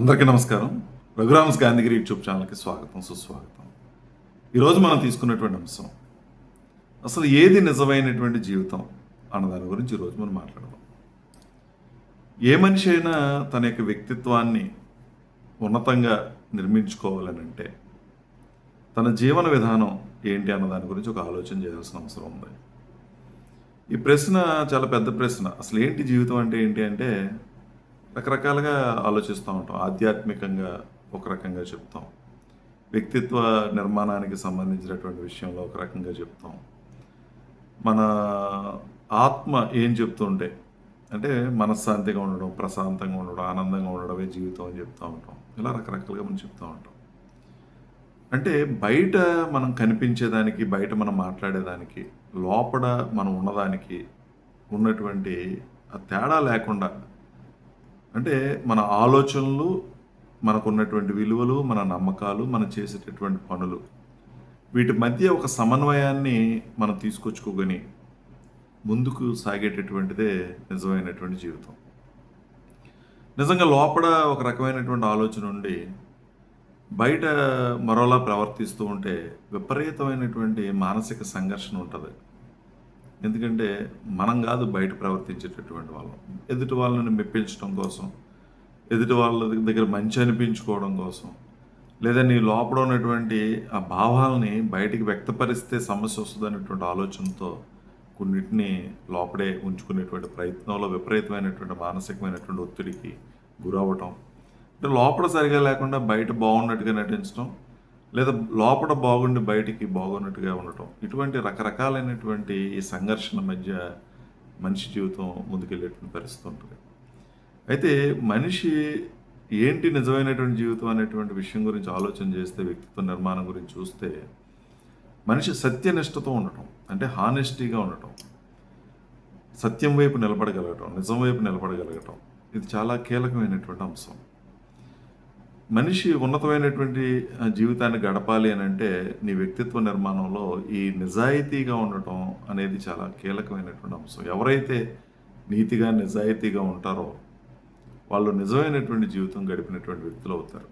అందరికీ నమస్కారం. రఘురామ్స్ గాంధీగిరి యూట్యూబ్ ఛానల్కి స్వాగతం సుస్వాగతం. ఈరోజు మనం తీసుకున్నటువంటి అంశం అసలు ఏది నిజమైనటువంటి జీవితం అన్న దాని గురించి ఈరోజు మనం మాట్లాడదాం. ఏ మనిషి అయినా తన యొక్క వ్యక్తిత్వాన్ని ఉన్నతంగా నిర్మించుకోవాలని అంటే తన జీవన విధానం ఏంటి అన్న దాని గురించి ఒక ఆలోచన చేయాల్సిన అవసరం ఉంది. ఈ ప్రశ్న చాలా పెద్ద ప్రశ్న. అసలు ఏంటి జీవితం అంటే ఏంటి అంటే రకరకాలుగా ఆలోచిస్తూ ఉంటాం. ఆధ్యాత్మికంగా ఒక రకంగా చెప్తాం. వ్యక్తిత్వ నిర్మాణానికి సంబంధించినటువంటి విషయంలో ఒక రకంగా చెప్తాం. మన ఆత్మ ఏం చెప్తుంటే అంటే మనశ్శాంతిగా ఉండడం ప్రశాంతంగా ఉండడం ఆనందంగా ఉండడమే జీవితం అని చెప్తూ ఉంటాం. ఇలా రకరకాలుగా మనం చెప్తూ ఉంటాం. అంటే బయట మనం కనిపించేదానికి బయట మనం మాట్లాడేదానికి లోపల మనం ఉన్నదానికి ఉన్నటువంటి ఆ తేడా లేకుండా అంటే మన ఆలోచనలు మనకున్నటువంటి విలువలు మన నమ్మకాలు మనం చేసేటటువంటి పనులు. వీటి మధ్య ఒక సమన్వయాన్ని మనం తీసుకొచ్చుకోగని ముందుకు సాగేటటువంటిదే నిజమైనటువంటి జీవితం. నిజంగా లోపల ఒక రకమైనటువంటి ఆలోచన ఉండి బయట మరోలా ప్రవర్తిస్తూ ఉంటే విపరీతమైనటువంటి మానసిక సంఘర్షణ ఉంటుంది. ఎందుకంటే మనం కాదు బయట ప్రవర్తించేటటువంటి వాళ్ళం. ఎదుటి వాళ్ళని మెప్పించడం కోసం ఎదుటి వాళ్ళ దగ్గర మంచి అనిపించుకోవడం కోసం లేదా నీ లోపల ఉన్నటువంటి ఆ భావాలని బయటికి వ్యక్తపరిస్తే సమస్య వస్తుంది అనేటువంటి ఆలోచనతో కొన్నిటిని లోపడే ఉంచుకునేటువంటి ప్రయత్నంలో విపరీతమైనటువంటి మానసికమైనటువంటి ఒత్తిడికి గురవ్వటం. అంటే లోపల సరిగా లేకుండా బయట బాగున్నట్టుగా నటించడం లేదా లోపల బాగుండి బయటికి బాగున్నట్టుగా ఉండటం. ఇటువంటి రకరకాలైనటువంటి ఈ సంఘర్షణ మధ్య మనిషి జీవితం ముందుకెళ్ళేటువంటి పరిస్థితి ఉంటుంది. అయితే మనిషి ఏంటి నిజమైనటువంటి జీవితం అనేటువంటి విషయం గురించి ఆలోచన చేస్తే వ్యక్తిత్వ నిర్మాణం గురించి చూస్తే మనిషి సత్యనిష్టతో ఉండటం అంటే హానెస్టీగా ఉండటం సత్యం వైపు నిలబడగలగటం నిజం వైపు నిలబడగలగటం ఇది చాలా కీలకమైనటువంటి అంశం. మనిషి ఉన్నతమైనటువంటి జీవితాన్ని గడపాలి అని అంటే నీ వ్యక్తిత్వ నిర్మాణంలో ఈ నిజాయితీగా ఉండటం అనేది చాలా కీలకమైనటువంటి అంశం. ఎవరైతే నీతిగా నిజాయితీగా ఉంటారో వాళ్ళు నిజమైనటువంటి జీవితం గడిపినటువంటి వ్యక్తులు అవుతారు.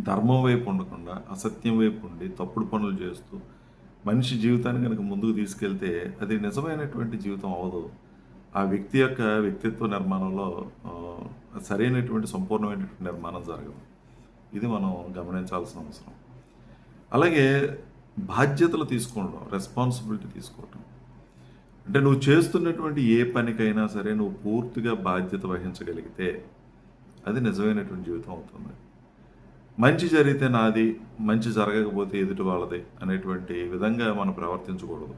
ధర్మం వైపు ఉండకుండా అసత్యం వైపు ఉండి తప్పుడు పనులు చేస్తూ మనిషి జీవితాన్ని కనుక ముందుకు తీసుకెళ్తే అది నిజమైనటువంటి జీవితం అవ్వదు. ఆ వ్యక్తి యొక్క వ్యక్తిత్వ నిర్మాణంలో సరైనటువంటి సంపూర్ణమైనటువంటి నిర్మాణం జరగదు. ఇది మనం గమనించాల్సిన అవసరం. అలాగే బాధ్యతలు తీసుకోవడం రెస్పాన్సిబిలిటీ తీసుకోవటం. అంటే నువ్వు చేస్తున్నటువంటి ఏ పనికైనా సరే నువ్వు పూర్తిగా బాధ్యత వహించగలిగితే అది నిజమైనటువంటి జీవితం అవుతుంది. మంచి జరిగితే నాది మంచి జరగకపోతే ఎదుటి వాళ్ళది అనేటువంటి విధంగా మనం ప్రవర్తించకూడదు.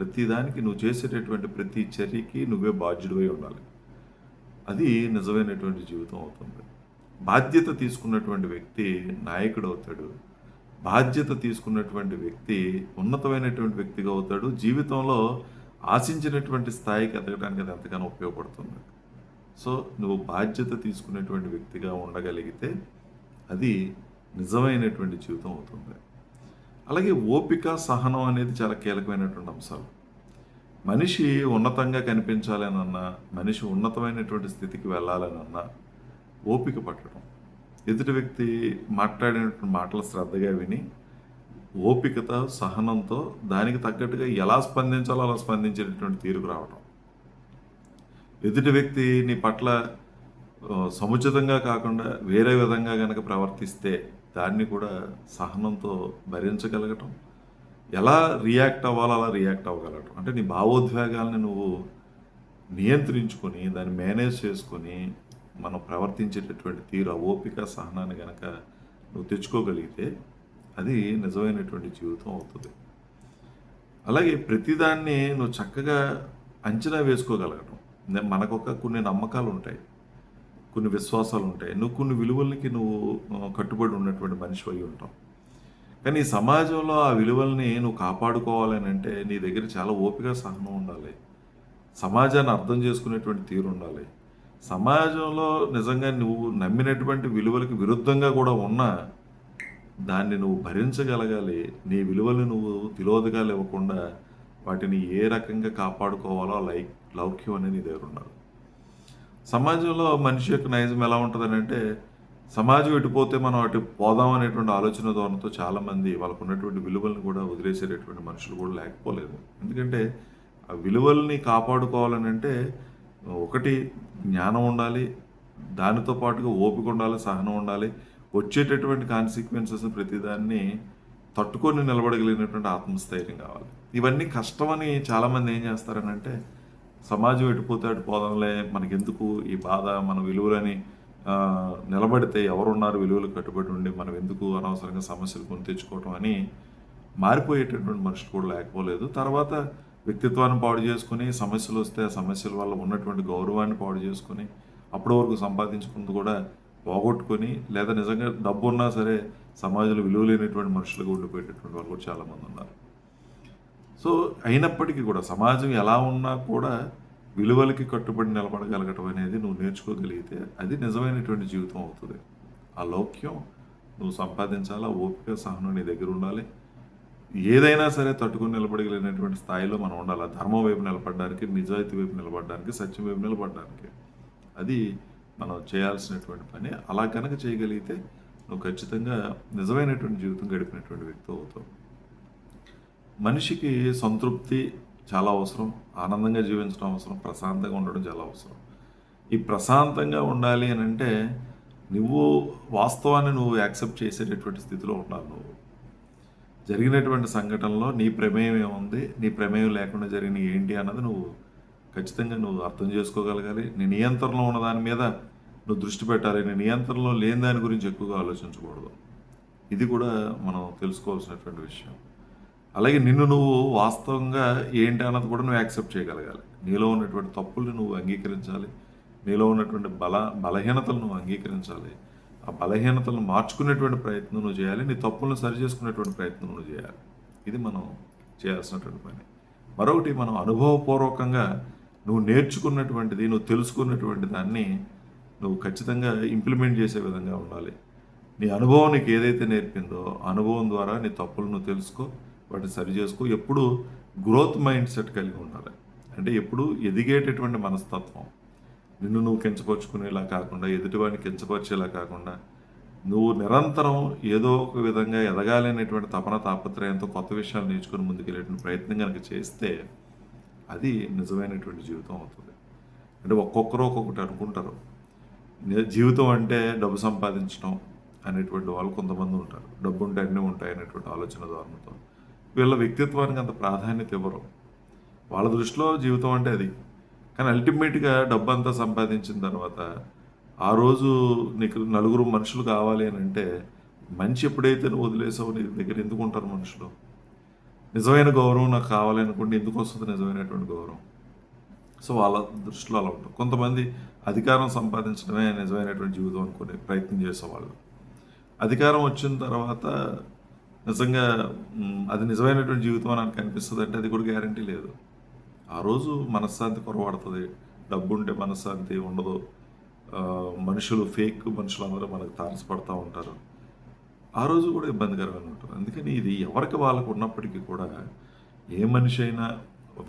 ప్రతిదానికి నువ్వు చేసేటటువంటి ప్రతి చర్యకి నువ్వే బాధ్యుడివై ఉండాలి. అది నిజమైనటువంటి జీవితం అవుతుంది. బాధ్యత తీసుకున్నటువంటి వ్యక్తి నాయకుడు అవుతాడు. బాధ్యత తీసుకున్నటువంటి వ్యక్తి ఉన్నతమైనటువంటి వ్యక్తిగా అవుతాడు. జీవితంలో ఆశించినటువంటి స్థాయికి ఎదగడానికి అది ఎంతగానో ఉపయోగపడుతుంది. సో నువ్వు బాధ్యత తీసుకునేటువంటి వ్యక్తిగా ఉండగలిగితే అది నిజమైనటువంటి జీవితం అవుతుంది. అలాగే ఓపిక సహనం అనేది చాలా కీలకమైనటువంటి అంశాలు. మనిషి ఉన్నతంగా కనిపించాలనన్నా మనిషి ఉన్నతమైనటువంటి స్థితికి వెళ్ళాలనన్నా ఓపిక పట్టడం. ఎదుటి వ్యక్తి మాట్లాడినటువంటి మాటలు శ్రద్ధగా విని ఓపికతో సహనంతో దానికి తగ్గట్టుగా ఎలా స్పందించాలో అలా స్పందించేటటువంటి తీరుకు రావడం ఎదుటి వ్యక్తి నీ పట్ల సముచితంగా కాకుండా వేరే విధంగా కనుక ప్రవర్తిస్తే దాన్ని కూడా సహనంతో భరించగలగటం? ఎలా రియాక్ట్ అవ్వాలో అలా రియాక్ట్ అవ్వగలగటం? అంటే నీ భావోద్వేగాల్ని నువ్వు నియంత్రించుకొని దాన్ని మేనేజ్ చేసుకొని మనం ప్రవర్తించేటటువంటి తీరు ఓపిక సహనాన్ని కనుక నువ్వు తెచ్చుకోగలిగితే అది నిజమైనటువంటి జీవితం అవుతుంది. అలాగే ప్రతిదాన్ని నువ్వు చక్కగా అంచనా వేసుకోగలగటం. మనకొక కొన్ని నమ్మకాలు ఉంటాయి కొన్ని విశ్వాసాలు ఉంటాయి. నువ్వు కొన్ని విలువలకి నువ్వు కట్టుబడి ఉన్నటువంటి మనిషి అయి ఉంటావు. కానీ సమాజంలో ఆ విలువల్ని నువ్వు కాపాడుకోవాలని అంటే నీ దగ్గర చాలా ఓపిక సహనం ఉండాలి. సమాజాన్ని అర్థం చేసుకునేటువంటి తీరు ఉండాలి. సమాజంలో నిజంగా నువ్వు నమ్మినటువంటి విలువలకు విరుద్ధంగా కూడా ఉన్నా దాన్ని నువ్వు భరించగలగాలి. నీ విలువలు నువ్వు తిలోదగాలు ఇవ్వకుండా వాటిని ఏ రకంగా కాపాడుకోవాలో లై లౌక్యం అనేది నీ దగ్గర ఉండాలి. సమాజంలో మనిషి యొక్క నైజం ఎలా ఉంటుందని అంటే సమాజం ఎటుపోతే మనం అటు పోదాం అనేటువంటి ఆలోచన ధోరణితో చాలామంది వాళ్ళకు ఉన్నటువంటి విలువలను కూడా వదిలేసేటటువంటి మనుషులు కూడా లేకపోలేదు. ఎందుకంటే ఆ విలువల్ని కాపాడుకోవాలని అంటే ఒకటి జ్ఞానం ఉండాలి దానితో పాటుగా ఓపిక ఉండాలి సహనం ఉండాలి వచ్చేటటువంటి కాన్సిక్వెన్సెస్ ప్రతిదాన్ని తట్టుకొని నిలబడగలిగినటువంటి ఆత్మస్థైర్యం కావాలి. ఇవన్నీ కష్టమని చాలామంది ఏం చేస్తారని అంటే సమాజం ఎటుపోతే అటు మనకెందుకు ఈ బాధ మన విలువలని నిలబడితే ఎవరున్నారు విలువలు కట్టుబడి ఉండి మనం ఎందుకు అనవసరంగా సమస్యలు కొని తెచ్చుకోవటం అని మారిపోయేటటువంటి మనుషులు కూడా లేకపోలేదు. తర్వాత వ్యక్తిత్వాన్ని పాడు చేసుకుని సమస్యలు వస్తే ఆ సమస్యల వల్ల ఉన్నటువంటి గౌరవాన్ని పాడు చేసుకుని అప్పటి వరకు సంపాదించుకుంది కూడా పోగొట్టుకొని లేదా నిజంగా డబ్బు ఉన్నా సరే సమాజంలో విలువ లేనటువంటి మనుషులుగా ఉండిపోయేటటువంటి వాళ్ళు కూడా చాలామంది ఉన్నారు. సో అయినప్పటికీ కూడా సమాజం ఎలా ఉన్నా కూడా విలువలకి కట్టుబడి నిలబడగలగటం అనేది నువ్వు నేర్చుకోగలిగితే అది నిజమైనటువంటి జీవితం అవుతుంది. ఆ లౌక్యం నువ్వు సంపాదించాలా ఓపిక సహనం నీ దగ్గర ఉండాలి. ఏదైనా సరే తట్టుకుని నిలబడగలిగినటువంటి స్థాయిలో మనం ఉండాలి. ధర్మం వైపు నిలబడడానికి నిజాయితీ వైపు నిలబడడానికి సత్యం వైపు నిలబడడానికి. అది మనం చేయాల్సినటువంటి పని. అలా కనుక చేయగలిగితే నువ్వు ఖచ్చితంగా నిజమైనటువంటి జీవితం గడిపినటువంటి వ్యక్తి అవుతావు. మనిషికి సంతృప్తి చాలా అవసరం ఆనందంగా జీవించడం అవసరం ప్రశాంతంగా ఉండడం చాలా అవసరం. ఈ ప్రశాంతంగా ఉండాలి అని అంటే నువ్వు వాస్తవాన్ని నువ్వు యాక్సెప్ట్ చేసేటటువంటి స్థితిలో ఉండాలి నువ్వు. జరిగినటువంటి సంఘటనలో నీ ప్రమేయం ఏముంది నీ ప్రమేయం లేకుండా జరిగిన ఏంటి అన్నది నువ్వు ఖచ్చితంగా నువ్వు అర్థం చేసుకోగలగాలి. నీ నియంత్రణలో ఉన్న దాని మీద నువ్వు దృష్టి పెట్టాలి. నీ నియంత్రణలో లేని దాని గురించి ఎక్కువగా ఆలోచించకూడదు. ఇది కూడా మనం తెలుసుకోవాల్సినటువంటి విషయం. అలాగే నిన్ను నువ్వు వాస్తవంగా ఏంటి అన్నది కూడా నువ్వు యాక్సెప్ట్ చేయగలగాలి. నీలో ఉన్నటువంటి తప్పుల్ని నువ్వు అంగీకరించాలి. నీలో ఉన్నటువంటి బల బలహీనతలు నువ్వు అంగీకరించాలి. ఆ బలహీనతలను మార్చుకునేటువంటి ప్రయత్నం నువ్వు చేయాలి. నీ తప్పులను సరి చేసుకునేటువంటి ప్రయత్నం నువ్వు చేయాలి. ఇది మనం చేయాల్సినటువంటి పని. మరొకటి మనం అనుభవపూర్వకంగా నువ్వు నేర్చుకున్నటువంటిది నువ్వు తెలుసుకున్నటువంటి దాన్ని నువ్వు ఖచ్చితంగా ఇంప్లిమెంట్ చేసే విధంగా ఉండాలి. నీ అనుభవం నీకు ఏదైతే నేర్పిందో అనుభవం ద్వారా నీ తప్పులను తెలుసుకో. వాటిని సరి చేసుకో. ఎప్పుడు గ్రోత్ మైండ్ సెట్ కలిగి ఉండాలి. అంటే ఎప్పుడు ఎదిగేటటువంటి మనస్తత్వం. నిన్ను నువ్వు కించపరుచుకునేలా కాకుండా ఎదుటివాడిని కించపరిచేలా కాకుండా నువ్వు నిరంతరం ఏదో ఒక విధంగా ఎదగాలి అనేటువంటి తపన తాపత్రయంతో కొత్త విషయాలు నేర్చుకుని ముందుకెళ్ళేటువంటి ప్రయత్నం కనుక చేస్తే అది నిజమైనటువంటి జీవితం అవుతుంది. అంటే ఒక్కొక్కరు ఒక్కొక్కటి అనుకుంటారు. జీవితం అంటే డబ్బు సంపాదించడం అనేటువంటి వాళ్ళు కొంతమంది ఉంటారు. డబ్బు ఉంటే అన్నీ ఉంటాయి అనేటువంటి ఆలోచన ధోరణితో. వీళ్ళ వ్యక్తిత్వానికి అంత ప్రాధాన్యత ఇవ్వరు. వాళ్ళ దృష్టిలో జీవితం అంటే అది. కానీ అల్టిమేట్గా డబ్బు అంతా సంపాదించిన తర్వాత ఆ రోజు నీకు నలుగురు మనుషులు కావాలి అని అంటే మంచి ఎప్పుడైతే నువ్వు వదిలేసావు నీ దగ్గర ఎందుకు ఉంటారు మనుషులు? నిజమైన గౌరవం నాకు కావాలనుకుంటే ఎందుకు వస్తుంది నిజమైనటువంటి గౌరవం? సో వాళ్ళ దృష్టిలో అలా ఉంటుంది. కొంతమంది అధికారం సంపాదించడమే నిజమైనటువంటి జీవితం అనుకునే ప్రయత్నం చేసేవాళ్ళు. అధికారం వచ్చిన తర్వాత నిజంగా అది నిజమైనటువంటి జీవితం అని నాకు అనిపిస్తుంది అంటే అది కూడా గ్యారంటీ లేదు. ఆ రోజు మనశ్శాంతి కొరవడుతుంది. డబ్బు ఉంటే మనశ్శాంతి ఉండదు. మనుషులు ఫేక్ మనుషులు అందరూ మనకు తారసపడుతూ ఉంటారు. ఆ రోజు కూడా ఇబ్బందికరమైన ఉంటుంది. అందుకని ఇది ఎవరికి వాళ్ళకు ఉన్నప్పటికీ కూడా ఏ మనిషి అయినా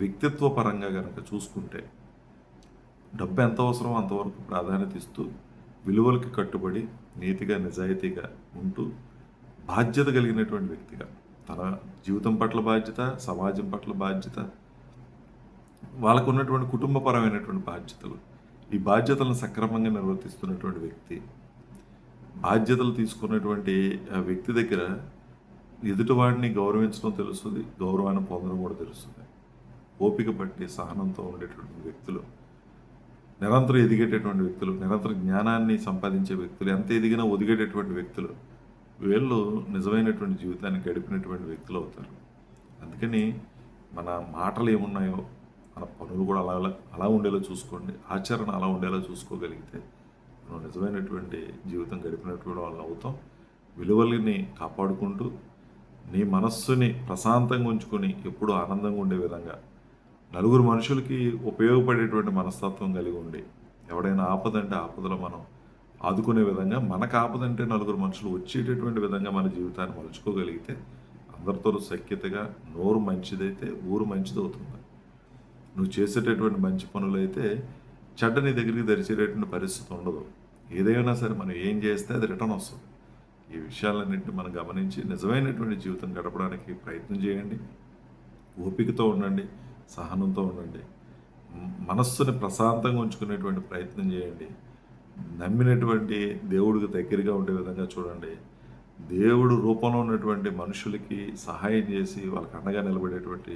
వ్యక్తిత్వ పరంగా కనుక చూసుకుంటే డబ్బు ఎంత అవసరమో అంతవరకు ప్రాధాన్యత ఇస్తూ విలువలకి కట్టుబడి నీతిగా నిజాయితీగా ఉంటూ బాధ్యత కలిగినటువంటి వ్యక్తిగా. తన జీవితం పట్ల బాధ్యత సమాజం పట్ల బాధ్యత వాళ్ళకు ఉన్నటువంటి కుటుంబపరమైనటువంటి బాధ్యతలు. ఈ బాధ్యతలను సక్రమంగా నిర్వర్తిస్తున్నటువంటి వ్యక్తి బాధ్యతలు తీసుకున్నటువంటి ఆ వ్యక్తి దగ్గర ఎదుటివాడిని గౌరవించడం తెలుస్తుంది గౌరవాన్ని పొందడం కూడా తెలుస్తుంది. ఓపిక పట్టి సహనంతో ఉండేటువంటి వ్యక్తులు నిరంతరం ఎదిగేటటువంటి వ్యక్తులు నిరంతరం జ్ఞానాన్ని సంపాదించే వ్యక్తులు ఎంత ఎదిగినా ఒదిగేటటువంటి వ్యక్తులు వీళ్ళు నిజమైనటువంటి జీవితాన్ని గడిపినటువంటి వ్యక్తులు అవుతారు. అందుకని మన మాటలు ఏమున్నాయో మన పనులు కూడా అలా అలా ఉండేలా చూసుకోండి. ఆచరణ అలా ఉండేలా చూసుకోగలిగితే మనం నిజమైనటువంటి జీవితం గడిపినటువంటి వాళ్ళు అవుతాం. విలువలని కాపాడుకుంటూ నీ మనస్సుని ప్రశాంతంగా ఉంచుకొని ఎప్పుడూ ఆనందంగా ఉండే విధంగా నలుగురు మనుషులకి ఉపయోగపడేటువంటి మనస్తత్వం కలిగి ఉండి ఎవడైనా ఆపదంటే ఆపదలో మనం ఆదుకునే విధంగా మనకు ఆపదంటే నలుగురు మనుషులు వచ్చేటటువంటి విధంగా మన జీవితాన్ని మలుచుకోగలిగితే అందరితో సఖ్యతగా నోరు మంచిదైతే ఊరు మంచిదవుతుంది నువ్వు చేసేటటువంటి మంచి పనులైతే చెడ్డ నీ దగ్గరికి దరిచేటటువంటి పరిస్థితి ఉండదు. ఏదైనా సరే మనం ఏం చేస్తే అది రిటర్న్ వస్తుంది. ఈ విషయాలన్నింటినీ మనం గమనించి నిజమైనటువంటి జీవితం గడపడానికి ప్రయత్నం చేయండి. ఓపికతో ఉండండి సహనంతో ఉండండి. మనస్సుని ప్రశాంతంగా ఉంచుకునేటువంటి ప్రయత్నం చేయండి. నమ్మినటువంటి దేవుడికి దగ్గరగా ఉండే విధంగా చూడండి. దేవుడు రూపంలో ఉన్నటువంటి మనుషులకి సహాయం చేసి వాళ్ళకి అండగా నిలబడేటువంటి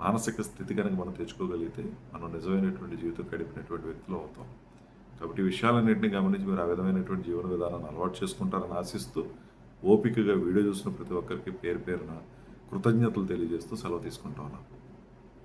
మానసిక స్థితి కనుక మనం తెచ్చుకోగలిగితే మనం నిజమైనటువంటి జీవితం గడిపినటువంటి వ్యక్తులు అవుతాం. కాబట్టి ఈ విషయాలన్నింటినీ గమనించి మీరు ఆ విధమైనటువంటి జీవన విధానాన్ని అలవాటు చేసుకుంటారని ఆశిస్తూ ఓపికగా వీడియో చూసిన ప్రతి ఒక్కరికి పేరు పేరున కృతజ్ఞతలు తెలియజేస్తూ సెలవు తీసుకుంటా ఉన్నాను